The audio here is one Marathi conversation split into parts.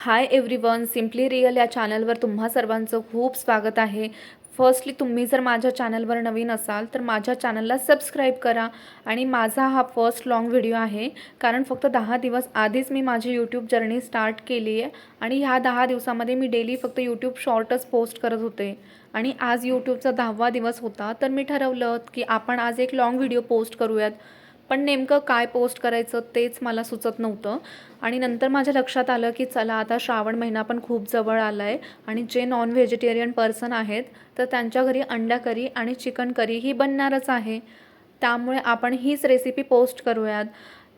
हाय एव्हरीवन सिम्पली रिअल या चॅनलवर तुम्हा सर्वांचं खूप स्वागत आहे. फर्स्टली तुम्ही जर माझ्या चॅनलवर नवीन असाल तर माझ्या चॅनलला सबस्क्राईब करा. आणि माझा हा फर्स्ट लाँग व्हिडिओ आहे. कारण फक्त दहा दिवस आधीच मी माझी यूट्यूब जर्नी स्टार्ट केली आहे. आणि ह्या दहा दिवसामध्ये मी डेली फक्त यूट्यूब शॉर्टच पोस्ट करत होते. आणि आज यूट्यूबचा दहावा दिवस होता. तर मी ठरवलं की आपण आज एक लाँग व्हिडिओ पोस्ट करूयात. पण नेमकं काय पोस्ट करायचं तेच मला सुचत नव्हतं. आणि नंतर माझ्या लक्षात आलं की चला आता श्रावण महिना पण खूप जवळ आला आहे आणि जे नॉन व्हेजिटेरियन पर्सन आहेत तर त्यांच्या घरी अंडा करी आणि चिकन करी ही बनणारच आहे. त्यामुळे आपण हीच रेसिपी पोस्ट करूयात.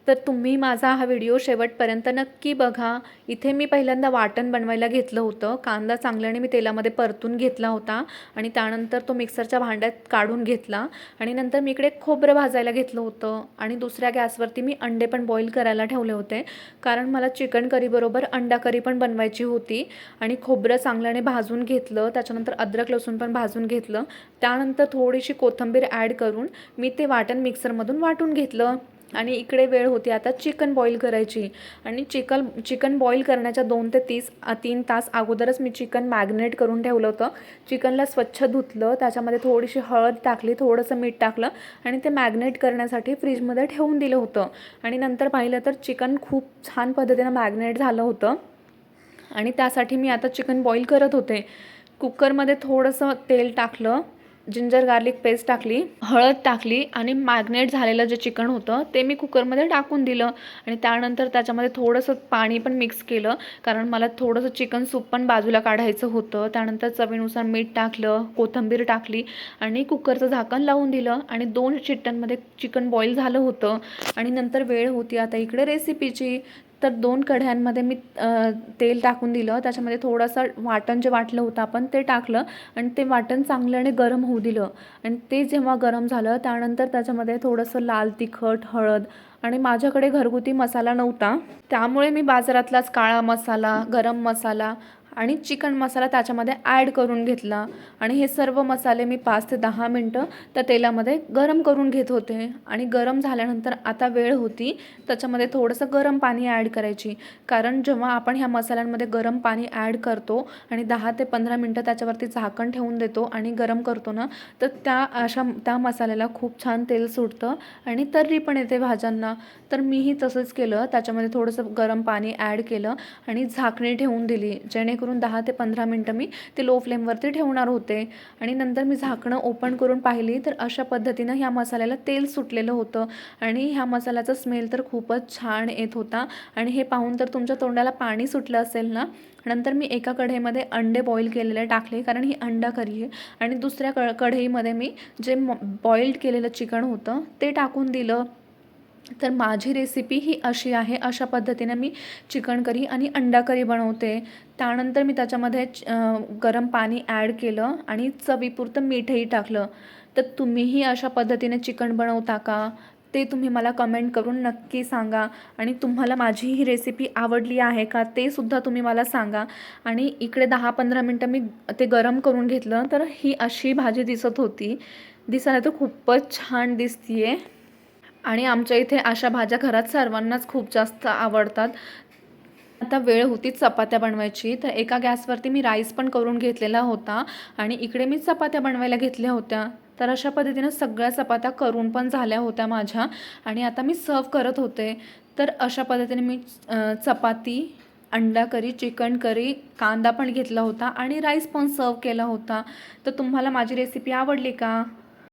तर तुम्ही माझा हा व्हिडिओ शेवटपर्यंत नक्की बघा. इथे मी पहिल्यांदा वाटण बनवायला घेतलं होतं. कांदा चांगल्याने मी तेलामध्ये परतून घेतला होता आणि त्यानंतर तो मिक्सरच्या भांड्यात काढून घेतला आणि नंतर मी इकडे खोबरं भाजायला घेतलं होतं आणि दुसऱ्या गॅसवरती मी अंडे पण बॉईल करायला ठेवले होते. कारण मला चिकन करीबरोबर अंडा करी पण बनवायची होती आणि खोबरं चांगल्याने भाजून घेतलं. त्याच्यानंतर अद्रक लसूण पण भाजून घेतलं. त्यानंतर थोडीशी कोथिंबीर ॲड करून मी ते वाटण मिक्सरमधून वाटून घेतलं. आणि इकडे वेळ होती. आता चिकन बॉईल करायची. आणि चिकन चिकन बॉईल करण्याच्या दोन ते तीस तीन तास अगोदरच मी चिकन मॅग्नेट करून ठेवलं होतं. चिकनला स्वच्छ धुतलं. त्याच्यामध्ये थोडीशी हळद टाकली थोडंसं मीठ टाकलं आणि ते मॅग्नेट करण्यासाठी फ्रीजमध्ये ठेवून दिलं होतं. आणि नंतर पाहिलं तर चिकन खूप छान पद्धतीनं मॅग्नेट झालं होतं. आणि त्यासाठी मी आता चिकन बॉईल करत होते. कुकरमध्ये थोडंसं तेल टाकलं. जिंजर गार्लिक पेस्ट टाकली हळद टाकली आणि मॅग्नेट झालेलं जे चिकन होतं ते मी कुकरमध्ये टाकून दिलं. आणि त्यानंतर त्याच्यामध्ये थोडंसं पाणी पण मिक्स केलं. कारण मला थोडंसं चिकन सूप पण बाजूला काढायचं होतं. त्यानंतर चवीनुसार मीठ टाकलं कोथिंबीर टाकली आणि कुकरचं झाकण लावून दिलं. आणि दोन शिट्ट्यांमध्ये चिकन बॉईल झालं होतं. आणि नंतर वेळ होती. आता इकडे रेसिपीची तर दोन कढ्यांमध्ये मी तेल टाकून दिलं. त्याच्यामध्ये थोडंसं वाटण जे वाटलं होतं आपण ते टाकलं आणि ते वाटण चांगल्याने गरम होऊ दिलं. आणि ते जेव्हा गरम झालं त्यानंतर त्याच्यामध्ये थोडंसं लाल तिखट हळद आणि माझ्याकडे घरगुती मसाला नव्हता. त्यामुळे मी बाजारातलाच काळा मसाला गरम मसाला आणि चिकन मसाला त्याच्यामध्ये ॲड करून घेतला. आणि हे सर्व मसाले मी पाच ते दहा मिनटं त्या तेलामध्ये गरम करून घेत होते. आणि गरम झाल्यानंतर आता वेळ होती त्याच्यामध्ये थोडंसं गरम पाणी ॲड करायची. कारण जेव्हा आपण ह्या मसाल्यांमध्ये गरम पाणी ॲड करतो आणि दहा ते पंधरा मिनटं त्याच्यावरती झाकण ठेवून देतो आणि गरम करतो ना तर त्या अशा त्या मसाल्याला खूप छान तेल सुटतं आणि तर्री पण येते भाज्यांना. तर मीही तसंच केलं. त्याच्यामध्ये थोडंसं गरम पाणी ॲड केलं आणि झाकणी ठेवून दिली. करून दहा ते पंधरा मिनटं मी ते लो फ्लेमवरती ठेवणार होते. आणि नंतर मी झाकणं ओपन करून पाहिली तर अशा पद्धतीनं ह्या मसाल्याला तेल सुटलेलं होतं. आणि ह्या मसाल्याचा स्मेल तर खूपच छान येत होता. आणि हे पाहून तर तुमच्या तोंडाला पाणी सुटलं असेल ना? नंतर मी एका कढईमध्ये अंडे बॉईल केलेले टाकले कारण ही अंडा करी आहे. आणि दुसऱ्या क कढईमध्ये मी जे बॉईल्ड केलेलं चिकन होतं ते टाकून दिलं. तर माझी रेसिपी ही अशी आहे. अशा पद्धतीने मी चिकन करी आणि अंडा करी बनवते. त्यानंतर मी त्याच्यामध्ये च- गरम पाणी ॲड केलं आणि चवीपुरतं मीठही टाकलं. तर तुम्हीही अशा पद्धतीने चिकन बनवता का? ते तुम्ही मला कमेंट करून नक्की सांगा. आणि तुम्हाला माझी ही रेसिपी आवडली आहे का ते सुद्धा तुम्ही मला सांगा. आणि इकडे दहा पंधरा मिनटं मी ते गरम करून घेतलं तर ही अशी भाजी दिसत होती. दिसायला तर खूपच छान दिसतीये. आणि आमच्या इथे अशा भाज्या घरात सर्वांनाच खूप जास्त आवडतात. आता वेळ होती चपात्या बनवायची तर एका गॅसवरती मी राईस पण करून घेतलेला होता आणि इकडे मी चपात्या बनवायला घेतल्या होत्या. तर अशा पद्धतीनं सगळ्या चपात्या करून पण झाल्या होत्या माझ्या आणि आता मी सर्व करत होते. तर अशा पद्धतीने मी चपाती अंडा करी चिकन करी कांदा पण घेतला होता आणि राईस पण सर्व केला होता. तर तुम्हाला माझी रेसिपी आवडली का?